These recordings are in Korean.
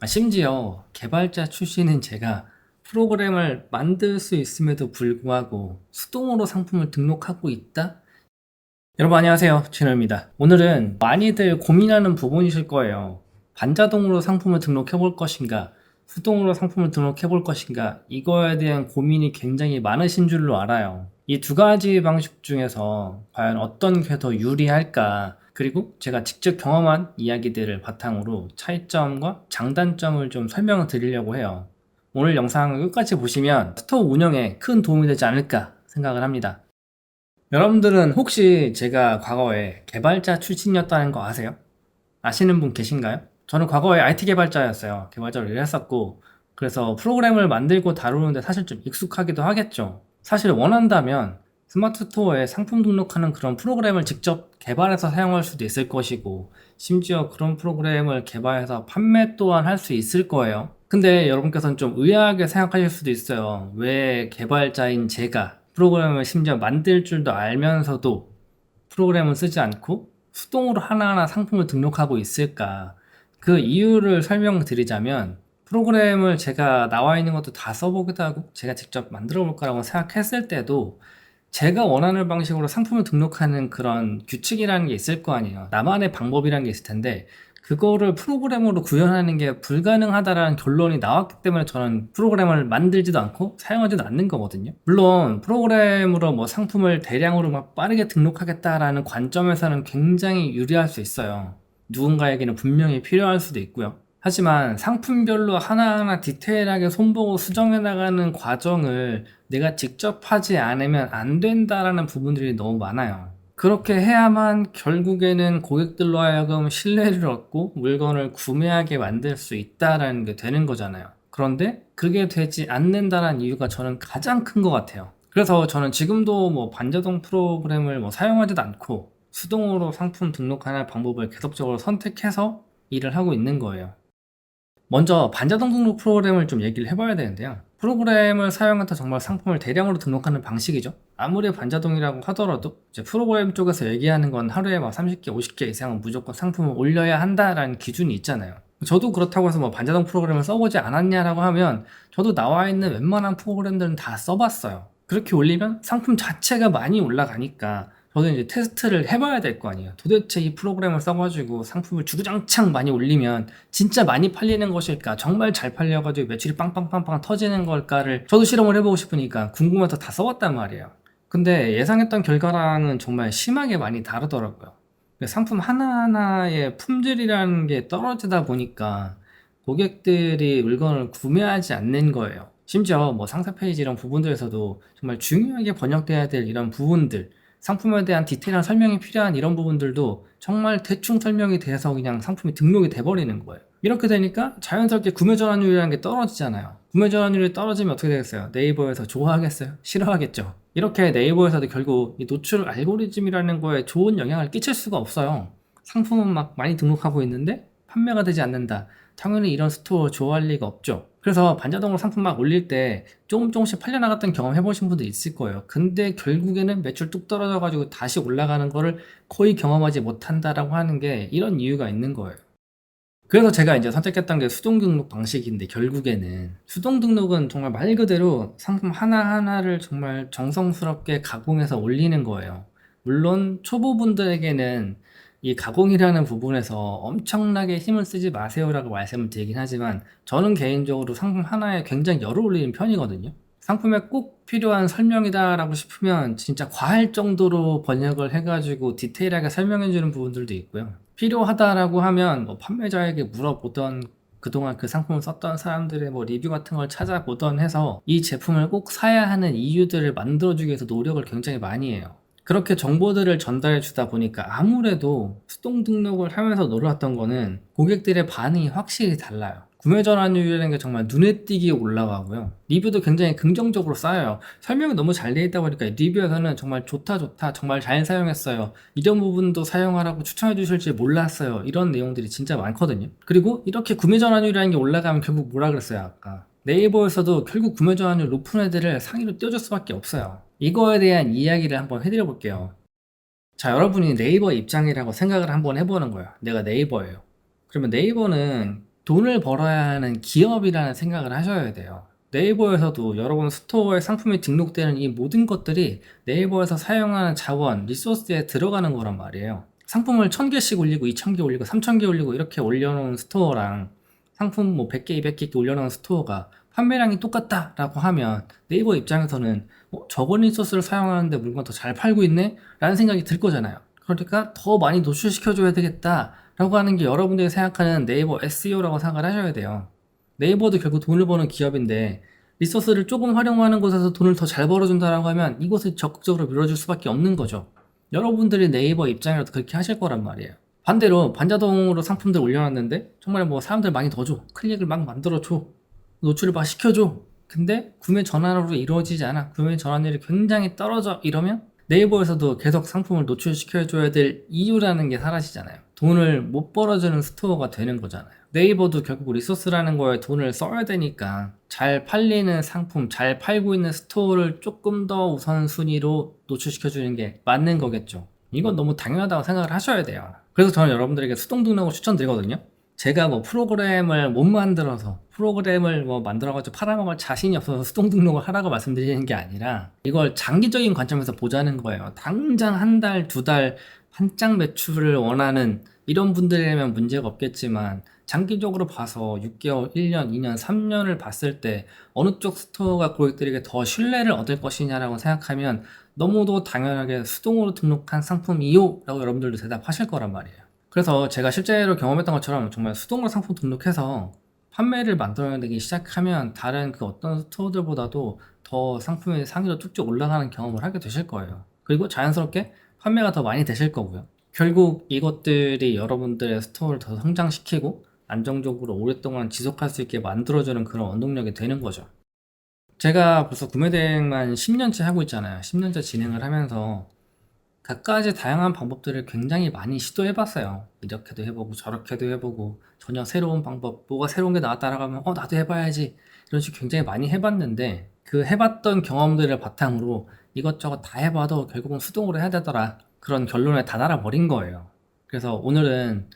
아, 심지어 개발자 출신인 제가 프로그램을 만들 수 있음에도 불구하고 수동으로 상품을 등록하고 있다? 여러분 안녕하세요. 진호입니다. 오늘은 많이들 고민하는 부분이실 거예요. 반자동으로 상품을 등록해 볼 것인가 수동으로 상품을 등록해 볼 것인가 이거에 대한 고민이 굉장히 많으신 줄로 알아요. 이 두 가지 방식 중에서 과연 어떤 게 더 유리할까 그리고 제가 직접 경험한 이야기들을 바탕으로 차이점과 장단점을 좀 설명을 드리려고 해요 오늘 영상을 끝까지 보시면 스토어 운영에 큰 도움이 되지 않을까 생각을 합니다 여러분들은 혹시 제가 과거에 개발자 출신이었다는 거 아세요? 아시는 분 계신가요? 저는 과거에 IT 개발자였어요. 개발자로 일을 했었고, 그래서 프로그램을 만들고 다루는데 사실 좀 익숙하기도 하겠죠. 사실 원한다면 스마트 스토어에 상품 등록하는 그런 프로그램을 직접 개발해서 사용할 수도 있을 것이고, 심지어 그런 프로그램을 개발해서 판매 또한 할 수 있을 거예요. 근데 여러분께서는 좀 의아하게 생각하실 수도 있어요. 왜 개발자인 제가 프로그램을 심지어 만들 줄도 알면서도 프로그램을 쓰지 않고 수동으로 하나하나 상품을 등록하고 있을까? 그 이유를 설명드리자면 프로그램을 제가 나와 있는 것도 다 써보기도 하고 제가 직접 만들어 볼까라고 생각했을 때도 제가 원하는 방식으로 상품을 등록하는 그런 규칙이라는 게 있을 거 아니에요. 나만의 방법이라는 게 있을 텐데 그거를 프로그램으로 구현하는 게 불가능하다라는 결론이 나왔기 때문에 저는 프로그램을 만들지도 않고 사용하지도 않는 거거든요. 물론 프로그램으로 뭐 상품을 대량으로 막 빠르게 등록하겠다라는 관점에서는 굉장히 유리할 수 있어요. 누군가에게는 분명히 필요할 수도 있고요. 하지만 상품별로 하나하나 디테일하게 손보고 수정해 나가는 과정을 내가 직접 하지 않으면 안 된다라는 부분들이 너무 많아요. 그렇게 해야만 결국에는 고객들로 하여금 신뢰를 얻고 물건을 구매하게 만들 수 있다라는 게 되는 거잖아요. 그런데 그게 되지 않는다는 이유가 저는 가장 큰 것 같아요. 그래서 저는 지금도 뭐 반자동 프로그램을 뭐 사용하지도 않고 수동으로 상품 등록하는 방법을 계속적으로 선택해서 일을 하고 있는 거예요. 먼저 반자동 등록 프로그램을 좀 얘기를 해봐야 되는데요. 프로그램을 사용해서 정말 상품을 대량으로 등록하는 방식이죠. 아무리 반자동이라고 하더라도 이제 프로그램 쪽에서 얘기하는 건 하루에 막 30개, 50개 이상은 무조건 상품을 올려야 한다라는 기준이 있잖아요. 저도 그렇다고 해서 뭐 반자동 프로그램을 써보지 않았냐라고 하면 저도 나와 있는 웬만한 프로그램들은 다 써봤어요. 그렇게 올리면 상품 자체가 많이 올라가니까 저도 이제 테스트를 해봐야 될 거 아니에요. 도대체 이 프로그램을 써가지고 상품을 주구장창 많이 올리면 진짜 많이 팔리는 것일까? 정말 잘 팔려가지고 매출이 빵빵빵빵 터지는 걸까를 저도 실험을 해보고 싶으니까 궁금해서 다 써봤단 말이에요. 근데 예상했던 결과랑은 정말 심하게 많이 다르더라고요. 상품 하나하나의 품질이라는 게 떨어지다 보니까 고객들이 물건을 구매하지 않는 거예요. 심지어 뭐 상세 페이지 이런 부분들에서도 정말 중요하게 번역돼야 될 이런 부분들, 상품에 대한 디테일한 설명이 필요한 이런 부분들도 정말 대충 설명이 돼서 그냥 상품이 등록이 돼버리는 거예요. 이렇게 되니까 자연스럽게 구매 전환율이라는 게 떨어지잖아요. 구매 전환율이 떨어지면 어떻게 되겠어요? 네이버에서 좋아하겠어요? 싫어하겠죠. 이렇게 네이버에서도 결국 이 노출 알고리즘이라는 거에 좋은 영향을 끼칠 수가 없어요. 상품은 막 많이 등록하고 있는데 판매가 되지 않는다. 당연히 이런 스토어 좋아할 리가 없죠. 그래서 반자동으로 상품 막 올릴 때 조금 조금씩 팔려나갔던 경험 해보신 분들 있을 거예요. 근데 결국에는 매출 뚝 떨어져가지고 다시 올라가는 거를 거의 경험하지 못한다라고 하는 게 이런 이유가 있는 거예요. 그래서 제가 이제 선택했던 게 수동 등록 방식인데 결국에는 수동 등록은 정말 말 그대로 상품 하나하나를 정말 정성스럽게 가공해서 올리는 거예요. 물론 초보분들에게는 이 가공이라는 부분에서 엄청나게 힘을 쓰지 마세요라고 말씀을 드리긴 하지만 저는 개인적으로 상품 하나에 굉장히 열을 올리는 편이거든요. 상품에 꼭 필요한 설명이다라고 싶으면 진짜 과할 정도로 번역을 해가지고 디테일하게 설명해주는 부분들도 있고요. 필요하다라고 하면 뭐 판매자에게 물어보던 그동안 그 상품을 썼던 사람들의 뭐 리뷰 같은 걸 찾아보던 해서 이 제품을 꼭 사야 하는 이유들을 만들어주기 위해서 노력을 굉장히 많이 해요. 그렇게 정보들을 전달해 주다 보니까 아무래도 수동 등록을 하면서 놀랐던 거는 고객들의 반응이 확실히 달라요. 구매 전환율이라는 게 정말 눈에 띄게 올라가고요. 리뷰도 굉장히 긍정적으로 쌓여요. 설명이 너무 잘 되어 있다 보니까 리뷰에서는 정말 좋다 좋다 정말 잘 사용했어요. 이런 부분도 사용하라고 추천해 주실 줄 몰랐어요. 이런 내용들이 진짜 많거든요. 그리고 이렇게 구매 전환율이라는 게 올라가면 결국 뭐라 그랬어요 아까 네이버에서도 결국 구매 전환율 높은 애들을 상위로 띄워줄 수밖에 없어요. 이거에 대한 이야기를 한번 해드려 볼게요. 자, 여러분이 네이버 입장이라고 생각을 한번 해보는 거예요. 내가 네이버예요. 그러면 네이버는 돈을 벌어야 하는 기업이라는 생각을 하셔야 돼요. 네이버에서도 여러분 스토어에 상품이 등록되는 이 모든 것들이 네이버에서 사용하는 자원, 리소스에 들어가는 거란 말이에요. 상품을 1000개씩 올리고 2000개 올리고 3000개 올리고 이렇게 올려놓은 스토어랑 상품 뭐 100개, 200개 올려놓은 스토어가 판매량이 똑같다라고 하면 네이버 입장에서는 어, 적은 리소스를 사용하는데 물건 더 잘 팔고 있네? 라는 생각이 들 거잖아요. 그러니까 더 많이 노출시켜줘야 되겠다 라고 하는 게 여러분들이 생각하는 네이버 SEO라고 생각을 하셔야 돼요. 네이버도 결국 돈을 버는 기업인데 리소스를 조금 활용하는 곳에서 돈을 더 잘 벌어준다라고 하면 이곳을 적극적으로 밀어줄 수밖에 없는 거죠. 여러분들이 네이버 입장이라도 그렇게 하실 거란 말이에요. 반대로 반자동으로 상품들 올려놨는데 정말 뭐 사람들 많이 더 줘. 클릭을 막 만들어줘. 노출을 막 시켜줘. 근데 구매 전환으로 이루어지지 않아. 구매 전환율이 굉장히 떨어져. 이러면 네이버에서도 계속 상품을 노출시켜줘야 될 이유라는 게 사라지잖아요. 돈을 못 벌어주는 스토어가 되는 거잖아요. 네이버도 결국 리소스라는 거에 돈을 써야 되니까 잘 팔리는 상품, 잘 팔고 있는 스토어를 조금 더 우선순위로 노출시켜주는 게 맞는 거겠죠. 이건 너무 당연하다고 생각을 하셔야 돼요. 그래서 저는 여러분들에게 수동 등록을 추천드리거든요. 제가 뭐 프로그램을 못 만들어서 프로그램을 뭐 만들어가지고 팔아먹을 자신이 없어서 수동 등록을 하라고 말씀드리는 게 아니라 이걸 장기적인 관점에서 보자는 거예요. 당장 한 달, 두 달 한 장 매출을 원하는 이런 분들이라면 문제가 없겠지만 장기적으로 봐서 6개월, 1년, 2년, 3년을 봤을 때 어느 쪽 스토어가 고객들에게 더 신뢰를 얻을 것이냐라고 생각하면 너무도 당연하게 수동으로 등록한 상품이요? 라고 여러분들도 대답하실 거란 말이에요. 그래서 제가 실제로 경험했던 것처럼 정말 수동으로 상품 등록해서 판매를 만들어내기 시작하면 다른 그 어떤 스토어들보다도 더 상품의 상위로 쭉쭉 올라가는 경험을 하게 되실 거예요. 그리고 자연스럽게 판매가 더 많이 되실 거고요. 결국 이것들이 여러분들의 스토어를 더 성장시키고 안정적으로 오랫동안 지속할 수 있게 만들어주는 그런 원동력이 되는 거죠. 제가 벌써 구매 대행만 10년째 하고 있잖아요. 10년째 진행을 하면서 각가지 다양한 방법들을 굉장히 많이 시도해 봤어요. 이렇게도 해보고 저렇게도 해보고 전혀 새로운 방법, 뭐가 새로운 게 나왔다라고 하면 어 나도 해봐야지 이런 식으로 굉장히 많이 해봤는데 그 해봤던 경험들을 바탕으로 이것저것 다 해봐도 결국은 수동으로 해야 되더라 그런 결론에 다다라 버린 거예요. 그래서 오늘은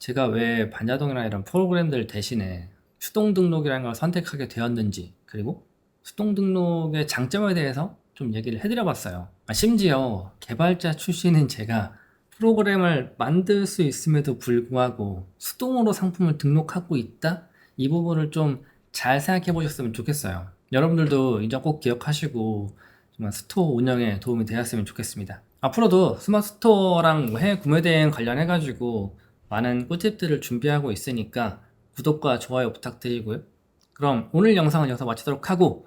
제가 왜 반자동이나 이런 프로그램들 대신에 수동 등록이라는 걸 선택하게 되었는지 그리고 수동 등록의 장점에 대해서 좀 얘기를 해드려 봤어요. 아, 심지어 개발자 출신인 제가 프로그램을 만들 수 있음에도 불구하고 수동으로 상품을 등록하고 있다? 이 부분을 좀 잘 생각해 보셨으면 좋겠어요. 여러분들도 이점 꼭 기억하시고 정말 스토어 운영에 도움이 되었으면 좋겠습니다. 앞으로도 스마트 스토어랑 해외 구매 대행 관련해 가지고 많은 꿀팁들을 준비하고 있으니까 구독과 좋아요 부탁드리고요. 그럼 오늘 영상은 여기서 마치도록 하고